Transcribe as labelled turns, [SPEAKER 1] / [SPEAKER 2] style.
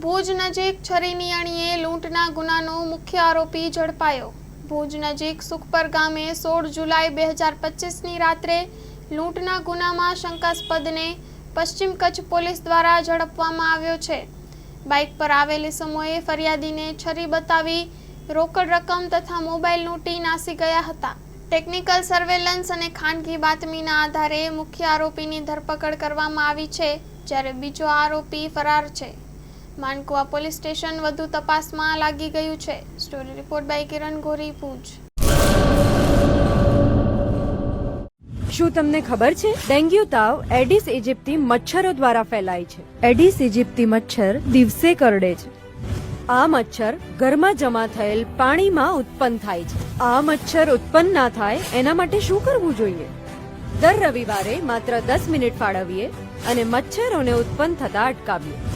[SPEAKER 1] ભુજ નજીક છરીની અણીએ લૂંટના ગુનાનો મુખ્ય આરોપી ઝડપાયો. ભુજ નજીક સુખપર ગામે સોળ જુલાઈ બે હજાર પચીસની રાત્રે લૂંટના ગુનામાં શંકાસ્પદને પશ્ચિમ કચ્છ પોલીસ દ્વારા ઝડપવામાં આવ્યો છે. બાઇક પર આવેલી સમયે ફરિયાદીને છરી બતાવી રોકડ રકમ તથા મોબાઈલ લૂંટી નાસી ગયા હતા. ટેકનિકલ સર્વેલન્સ અને ખાનગી બાતમીના આધારે મુખ્ય આરોપીની ધરપકડ કરવામાં આવી છે, જ્યારે બીજો આરોપી ફરાર છે. માનકુવા પોલીસ સ્ટેશન વધુ તપાસમાં લાગી ગયું છે. સ્ટોરી રિપોર્ટ બાય કિરણ ગોરી, ભુજ.
[SPEAKER 2] શું તમને ખબર છે? ડેન્ગ્યુ તાવ એડિસ ઇજિપ્તી મચ્છરો દ્વારા ફેલાય છે. એડિસ ઇજિપ્તી મચ્છર દિવસે કરડે છે. આ મચ્છર ઘરમાં જમા થયેલ પાણીમાં ઉત્પન્ન થાય છે. આ મચ્છર ઉત્પન્ન ના થાય એના માટે શું કરવું જોઈએ? દર રવિવારે માત્ર દસ મિનિટ ફાળવીએ અને મચ્છરોને ઉત્પન્ન થતા અટકાવીએ.